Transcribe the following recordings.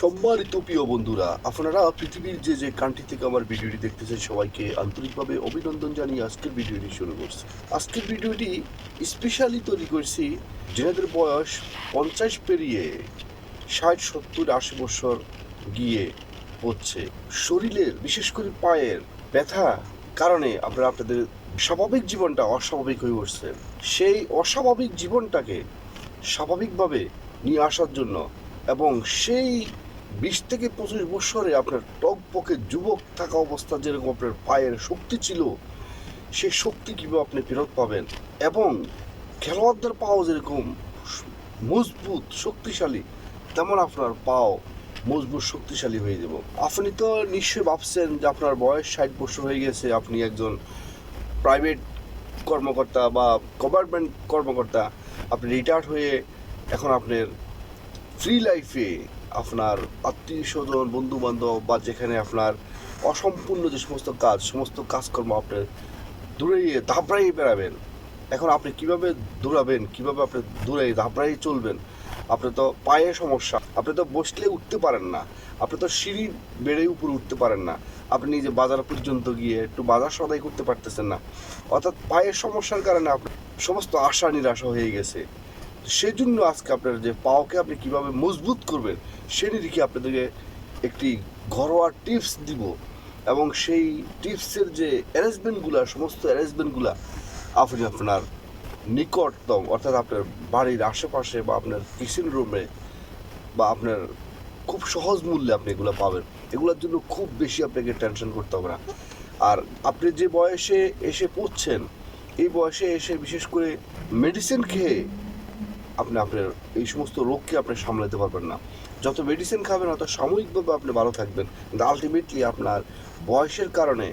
সম্মানিত প্রিয় বন্ধুরা, আপনারা পৃথিবীর যে যে কান্ট্রি থেকে আমার ভিডিওটি দেখতেছেন, সবাইকে আন্তরিকভাবে অভিনন্দন জানিয়ে আজকের ভিডিওটি শুরু করছি। আজকের ভিডিওটি স্পেশালি তৈরি করছি যেনাদের বয়স পঞ্চাশ পেরিয়ে ষাট, সত্তর, আশি বছর গিয়ে হচ্ছে। শরীরের, বিশেষ করে পায়ের ব্যথা কারণে আপনারা আপনাদের স্বাভাবিক জীবনটা অস্বাভাবিক হয়ে উঠছে। সেই অস্বাভাবিক জীবনটাকে স্বাভাবিকভাবে নিয়ে আসার জন্য এবং সেই বিশ থেকে পঁচিশ বছরে আপনার টকপকে যুবক থাকা অবস্থা যেরকম আপনার পায়ের শক্তি ছিল, সেই শক্তি কীভাবে আপনি ফেরত পাবেন? এবং খেলোয়াড়দের পাও যেরকম মজবুত, শক্তিশালী, তেমন আপনার পাও মজবুত, শক্তিশালী হয়ে যাব। আপনি তো নিশ্চয়ই ভাবছেন যে আপনার বয়স ষাট বছর হয়ে গেছে, আপনি একজন প্রাইভেট কর্মকর্তা বা গভর্নমেন্ট কর্মকর্তা, আপনি রিটায়ার্ড হয়ে এখন আপনার ফ্রি লাইফে আপনার আত্মীয় স্বজন বন্ধু বান্ধব বা যেখানে আপনার অসম্পূর্ণ যে সমস্ত কাজ, সমস্ত কাজকর্ম আপনি দূরে দাবড়াই বেড়াবেন। এখন আপনি কীভাবে দৌড়াবেন, কীভাবে আপনি দূরে দাবড়াই চলবেন, আপনি তো পায়ে সমস্যা, আপনি তো বসলে উঠতে পারেন না, আপনি তো সিঁড়ি বেড়ে উপরে উঠতে পারেন না, আপনি নিজে বাজার পর্যন্ত গিয়ে একটু বাজার সদাই করতে পারতেছেন না। অর্থাৎ পায়ের সমস্যার কারণে আপনার সমস্ত আশা নিরাশা হয়ে গেছে। সেই জন্য আজকে আপনার যে পাওকে আপনি কীভাবে মজবুত করবেন, সে নিরিখে আপনাদেরকে একটি ঘরোয়া টিপস দিব এবং সেই টিপসের যে অ্যারেঞ্জমেন্টগুলো, সমস্ত অ্যারেঞ্জমেন্টগুলো আপনি আপনার নিকটতম, অর্থাৎ আপনার বাড়ির আশেপাশে বা আপনার কিচেন রুমে বা আপনার খুব সহজ মূল্যে আপনি এগুলো পাবেন। এগুলোর জন্য খুব বেশি আপনাকে টেনশন করতে হবে না। আর আপনি যে বয়সে এসে পড়ছেন, এই বয়সে এসে বিশেষ করে মেডিসিন খেয়ে আপনি আপনার, এই সমস্ত রোগকে আপনি সামলাতে পারবেন না। যত মেডিসিন খাবেন, অত সাময়িকভাবে আপনি ভালো থাকবেন। কিন্তু আলটিমেটলি আপনার বয়সের কারণে,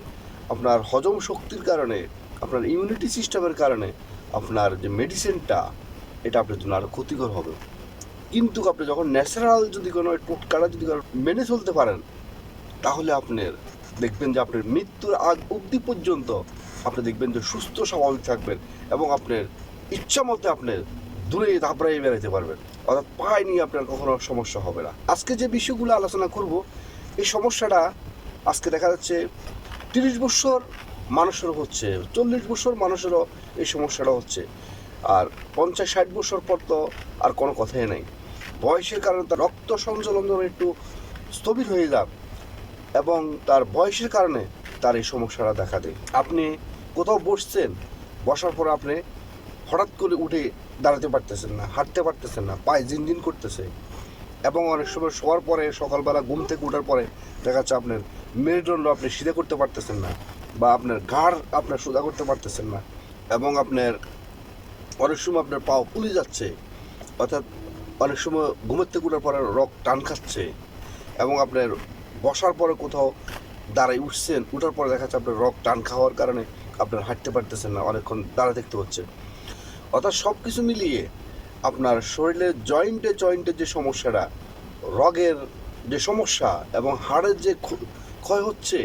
আপনার হজম শক্তির কারণে, আপনার ইমিউনিটি সিস্টেমের কারণে, আপনার যে মেডিসিনটা এটা আপনার জন্য আরও ক্ষতিকর হবে। কিন্তু আপনি যখন ন্যাচারাল যদি কোনো টোটকাটা যদি মেনে চলতে পারেন, তাহলে আপনার দেখবেন যে আপনার মৃত্যুর আগ অবধি পর্যন্ত আপনি দেখবেন যে সুস্থ, স্বাভাবিক থাকবেন এবং আপনার ইচ্ছা মতে আপনি দূরে দাবড়াই বেড়াতে পারবেন। অর্থাৎ পায়ে নিয়ে আপনার কখনো সমস্যা হবে না। আজকে যে বিষয়গুলো আলোচনা করব, এই সমস্যাটা আজকে দেখা যাচ্ছে তিরিশ বছর মানুষেরও হচ্ছে, চল্লিশ বছর মানুষেরও এই সমস্যাটা হচ্ছে। আর পঞ্চাশ, ষাট বছর পর তো আর কোনো কথাই নাই। বয়সের কারণে তার রক্ত সঞ্চালন একটু স্থবির হয়ে যাক এবং তার বয়সের কারণে তার এই সমস্যাটা দেখা দেয়। আপনি কোথাও বসছেন, বসার পর আপনি হঠাৎ করে উঠে দাঁড়াতে পারতেছেন না, হাঁটতে পারতেছেন না, পায়ে জিনজিন করতেছে। এবং অনেক সময় শোয়ার পরে, সকালবেলা ঘুম থেকে ওঠার পরে দেখা যাচ্ছে আপনার মেরুদণ্ড আপনি সিধে করতে পারতেছেন না বা আপনার ঘাড় আপনার সোজা করতে পারতেছেন না এবং আপনার অনেক সময় আপনার পাও ফুলে যাচ্ছে। অর্থাৎ অনেক সময় ঘুমের থেকে ওঠার পরে রক টান খাচ্ছে এবং আপনার বসার পরে কোথাও দাঁড়ায় উঠছেন, উঠার পরে দেখা যাচ্ছে আপনার রক টান খাওয়ার কারণে আপনার হাঁটতে পারতেছেন না, অনেকক্ষণ দাঁড়া দেখতে হচ্ছে। অর্থাৎ সব কিছু মিলিয়ে আপনার শরীরের জয়েন্টে জয়েন্টের যে সমস্যাটা, রগের যে সমস্যা এবং হাড়ের যে ক্ষয় হচ্ছে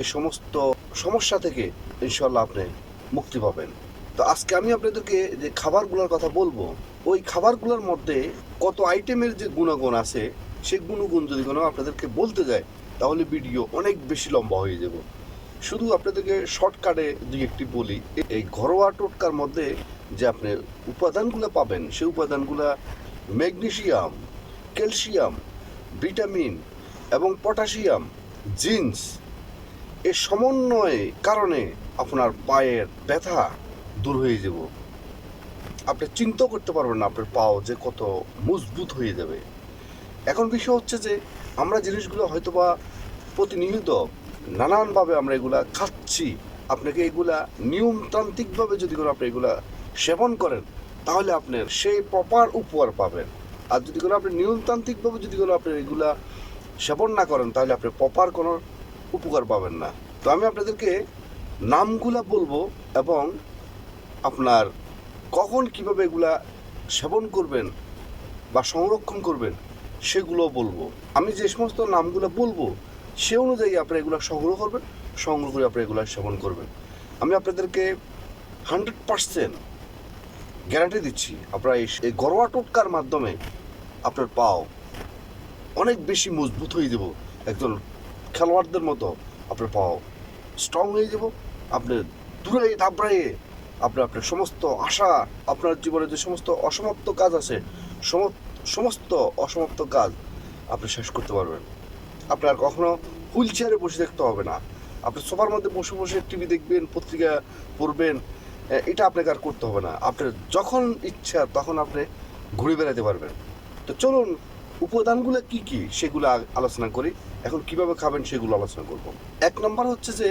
এই সমস্ত সমস্যা থেকে ইনশাল্লাহ আপনি মুক্তি পাবেন। তো আজকে আমি আপনাদেরকে যে খাবারগুলোর কথা বলব, ওই খাবারগুলোর মধ্যে কত আইটেমের যে গুণাগুণ আছে, সেই গুণগুণ যদি কোনো আপনাদেরকে বলতে যায়, তাহলে ভিডিও অনেক বেশি লম্বা হয়ে যাব। শুধু আপনাদেরকে শর্টকাটে দুই একটি বলি, এই ঘরোয়া টোটকার মধ্যে যে আপনি উপাদানগুলো পাবেন, সেই উপাদানগুলো ম্যাগনেশিয়াম, ক্যালসিয়াম, ভিটামিন এবং পটাশিয়াম জিন্স এর সমন্বয়ে কারণে আপনার পায়ের ব্যথা দূর হয়ে যাব। আপনি চিন্তা করতে পারবেন না, আপনার পাও যে কত মজবুত হয়ে যাবে। এখন বিষয় হচ্ছে যে, আমরা জিনিসগুলো হয়তোবা প্রতিনিয়ত নানানভাবে আমরা এগুলা খাচ্ছি। আপনাকে এগুলা নিয়মতান্ত্রিকভাবে যদি কোনো আপনি এগুলা সেবন করেন, তাহলে আপনার সেই প্রপার উপহার পাবেন। আর যদি কোনো আপনি নিয়মতান্ত্রিকভাবে যদি কোনো আপনি এগুলা সেবন না করেন, তাহলে আপনি প্রপার কোনো উপকার পাবেন না। তো আমি আপনাদেরকে নামগুলা বলব এবং আপনার কখন কীভাবে এগুলা সেবন করবেন বা সংরক্ষণ করবেন সেগুলো বলব। আমি যে সমস্ত নামগুলো বলব সে অনুযায়ী আপনারা এগুলো সংগ্রহ করবেন, সংগ্রহ করে আপনারা এগুলো সেবন করবেন। আমি আপনাদেরকে হান্ড্রেড পার্সেন্ট গ্যারান্টি দিচ্ছি, আপনারা এই ঘরোয়া টোটকার মাধ্যমে আপনার পাও অনেক বেশি মজবুত হয়ে যাব। একজন খেলোয়াড়দের মতো আপনার পাও স্ট্রং হয়ে যাব। আপনি দূরে দাবড়াইয়ে আপনার আপনার সমস্ত আশা, আপনার জীবনে যে সমস্ত অসমাপ্ত কাজ আছে সম- সমস্ত অসমাপ্ত কাজ আপনি শেষ করতে পারবেন। আপনার কখনো হুইল চেয়ারে বসে দেখতে হবে না। আপনি সোফার মধ্যে বসে বসে টিভি দেখবেন, পত্রিকা পড়বেন এটা আপনাকে আর করতে হবে না। আপনার যখন ইচ্ছা তখন আপনি ঘুরে বেড়াতে পারবেন। তো চলুন, উপাদানগুলো কি কি সেগুলো আলোচনা করি। এখন কীভাবে খাবেন সেগুলো আলোচনা করব। এক নম্বর হচ্ছে যে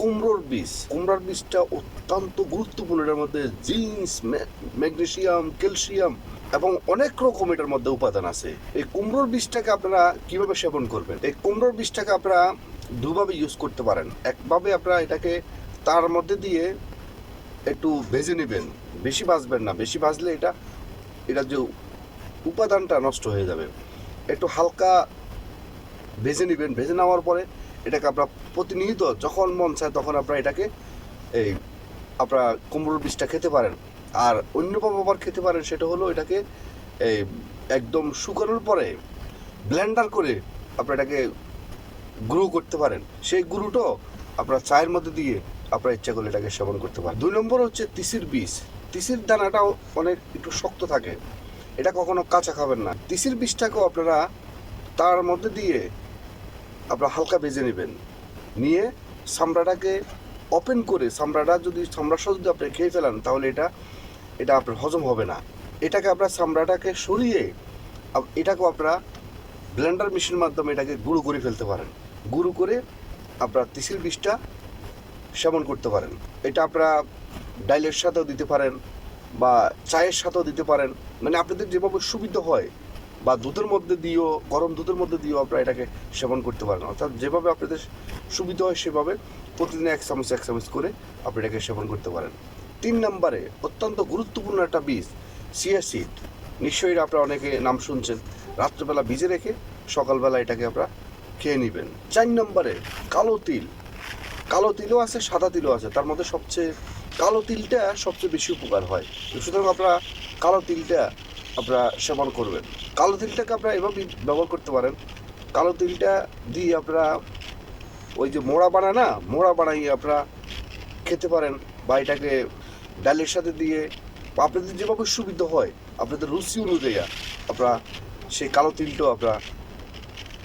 কুমড়োর বীজ। কুমড়োর বীজটা অত্যন্ত গুরুত্বপূর্ণ। এটার মধ্যে জিন্স ম্যাগনেশিয়াম ক্যালসিয়াম এবং অনেক রকম এটার মধ্যে উপাদান আছে। এই কুমড়োর বীজটাকে আপনারা কীভাবে সেবন করবেন? এই কুমড়োর বীজটাকে আপনারা দুভাবে ইউজ করতে পারেন। একভাবে আপনারা এটাকে তার মধ্যে দিয়ে একটু ভেজে নেবেন। বেশি ভাজবেন না। বেশি ভাজলে এটা এটা যে উপাদানটা নষ্ট হয়ে যাবে। একটু হালকা ভেজে নেবেন। ভেজে নেওয়ার পরে এটাকে আপনার প্রতিনিয়ত যখন মন চায় তখন আপনারা এটাকে এই আপনারা কুমড়োর বীজটা খেতে পারেন। আর অন্যভাবে আবার খেতে পারেন সেটা হলো এটাকে এই একদম শুকানোর পরে ব্লেন্ডার করে আপনারা এটাকে গুঁড়ো করতে পারেন। সেই গুঁড়োটো আপনার চায়ের মধ্যে দিয়ে আপনার ইচ্ছা করলে এটাকে সেবন করতে পারেন। দুই নম্বর হচ্ছে তিসির বীজ। তিসির দানাটাও অনেক একটু শক্ত থাকে। এটা কখনো কাঁচা খাবেন না। তিসির বীজটাকেও আপনারা তার মধ্যে দিয়ে আপনারা হালকা ভেজে নেবেন। নিয়ে চামড়াটাকে ওপেন করে চামড়াটা যদি চামড়া সহ যদি আপনি খেয়ে ফেলান, তাহলে এটা এটা আপনার হজম হবে না। এটাকে আপনার চামড়াটাকে সরিয়ে এটাকেও আপনারা ব্লেন্ডার মেশিনের মাধ্যমে এটাকে গুঁড়ো করে ফেলতে পারেন। গুঁড়ো করে আপনার তিসির বিষটা সেবন করতে পারেন। এটা আপনারা ডাইলের সাথেও দিতে পারেন বা চায়ের সাথেও দিতে পারেন। মানে আপনাদের যেভাবে সুবিধা হয় বা দুধের মধ্যে দিয়েও, গরম দুধের মধ্যে দিয়েও আপনারা এটাকে সেবন করতে পারেন অর্থাৎ যেভাবে আপনাদের সুবিধা হয় সেভাবে প্রতিদিন এক চামচ এক চামচ করে আপনি এটাকে সেবন করতে পারেন। তিন নম্বরে, অত্যন্ত গুরুত্বপূর্ণ একটা বীজ সিয়া সিড। নিশ্চয়ই আপনারা অনেকে নাম শুনছেন। রাত্রেবেলা ভিজে রেখে সকালবেলা এটাকে আপনারা খেয়ে নেবেন। চার নম্বরে, কালো তিল। কালো তিলও আছে, সাদা তিলও আছে। তার মধ্যে সবচেয়ে, কালো তিলটা সবচেয়ে বেশি উপকার হয়। সুতরাং আপনারা কালো তিলটা আপনারা সেবন করবেন। কালো তিলটাকে আপনারা এভাবেই ব্যবহার করতে পারেন। কালো তিলটা দিয়ে আপনারা ওই যে মোড়া বানায় না, মোড়া বানাইয়ে আপনারা খেতে পারেন বা এটাকে ডালের সাথে দিয়ে আপনাদের যেভাবে সুবিধা হয়, আপনাদের রুচি অনুযায়ী আপনারা সেই কালো তিলটাও আপনারা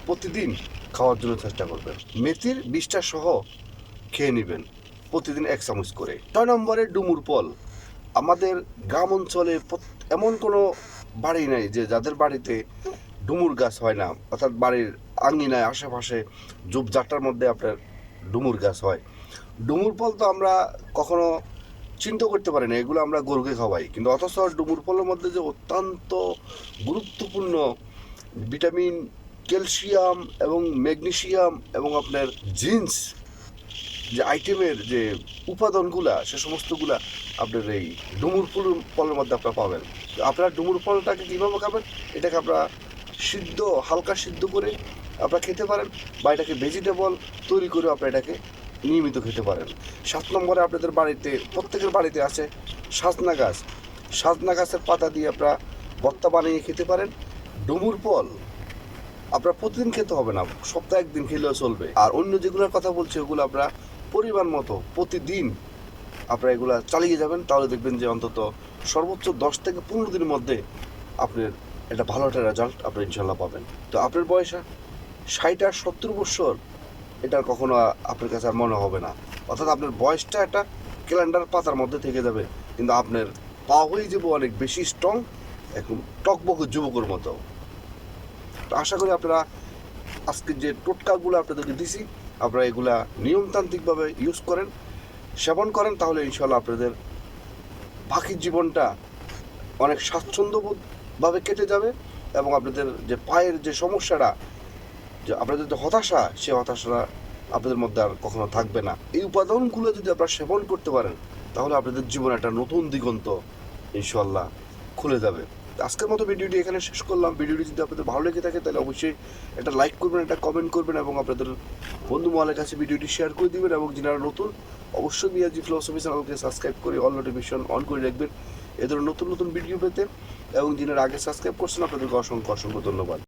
প্রতিদিন খাওয়ার জন্য চেষ্টা করবেন। মেথির বিষটা সহ খেয়ে নেবেন প্রতিদিন এক চামচ করে। ছয় নম্বরে ডুমুর ফল। আমাদের গ্রাম অঞ্চলে এমন কোনো বাড়ি নেই, যে যাদের বাড়িতে ডুমুর গাছ হয় না, অর্থাৎ বাড়ির আঙ্গিনায় আশেপাশে ঝোপঝাড়টার মধ্যে আপনার ডুমুর গাছ হয়। ডুমুর ফল তো আমরা কখনো চিন্তা করতে পারি না, এগুলো আমরা গরুকে খাওয়াই। কিন্তু অথচ ডুমুর ফলের মধ্যে যে অত্যন্ত গুরুত্বপূর্ণ ভিটামিন, ক্যালসিয়াম এবং ম্যাগনেশিয়াম এবং আপনার জিন্স যে আইটেমের যে উপাদানগুলা, সে সমস্তগুলা আপনার এই ডুমুর ফুল ফলের মধ্যে আপনারা পাবেন। আপনারা ডুমুর ফলটাকে কীভাবে খাবেন? এটাকে আপনারা সিদ্ধ, হালকা সিদ্ধ করে আপনারা খেতে পারেন বা এটাকে ভেজিটেবল তৈরি করে আপনারা এটাকে নিয়মিত খেতে পারেন। সাত নম্বরে আপনাদের বাড়িতে, প্রত্যেকের বাড়িতে আছে সাজনা গাছ। সাজনা গাছের পাতা দিয়ে আপনারা ভর্তা বানিয়ে খেতে পারেন। ডুমুর ফল আপনার প্রতিদিন খেতে হবে না, সপ্তাহে একদিন খেলেও চলবে। আর অন্য যেগুলোর কথা বলছি, ওগুলো আপনারা পরিমাণ মতো প্রতিদিন আপনারা এগুলা চালিয়ে যাবেন, তাহলে দেখবেন যে অন্তত সর্বোচ্চ দশ থেকে পনেরো দিনের মধ্যে আপনার একটা ভালো একটা রেজাল্ট আপনি ইনশাল্লাহ পাবেন। তো আপনার বয়স ষাট আর সত্তর বছর, এটা কখনো আপনার কাছে আর মনে হবে না। অর্থাৎ আপনার বয়সটা একটা ক্যালেন্ডার পাতার মধ্যে থেকে যাবে, কিন্তু আপনার পা হয়ে যাবে অনেক বেশি স্ট্রং একদম টকবক যুবকের মতো। তো আশা করি আপনারা আজকে যে টোটকাগুলো আপনাদেরকে দিছি আপনারা এগুলা নিয়মতান্ত্রিকভাবে ইউজ করেন, সেবন করেন, তাহলে ইনশাল্লাহ আপনাদের বাকি জীবনটা অনেক স্বাচ্ছন্দ্যবোধভাবে কেটে যাবে এবং আপনাদের যে পায়ের যে সমস্যাটা, যে আপনাদের যে হতাশা, সে হতাশাটা আপনাদের মধ্যে আর কখনো থাকবে না। এই উপাদানগুলো যদি আপনারা সেবন করতে পারেন, তাহলে আপনাদের জীবনে একটা নতুন দিগন্ত ইনশাল্লাহ খুলে যাবে। আজকের মতো ভিডিওটি এখানে শেষ করলাম। ভিডিওটি যদি আপনাদের ভালো লেগে থাকে, তাহলে অবশ্যই একটা লাইক করবেন, একটা কমেন্ট করবেন এবং আপনাদের বন্ধু মহলের কাছে ভিডিওটি শেয়ার করে দেবেন এবং যারা নতুন, অবশ্যই বিআরজি ফিলোসফি চ্যানেলকে সাবস্ক্রাইব করে অল নোটিফিকেশন অন করে রাখবেন। এ ধরনের নতুন নতুন ভিডিও পেতে এবং যিনারা আগে সাবস্ক্রাইব করছেন, আপনাদেরকে অসংখ্য অসংখ্য ধন্যবাদ।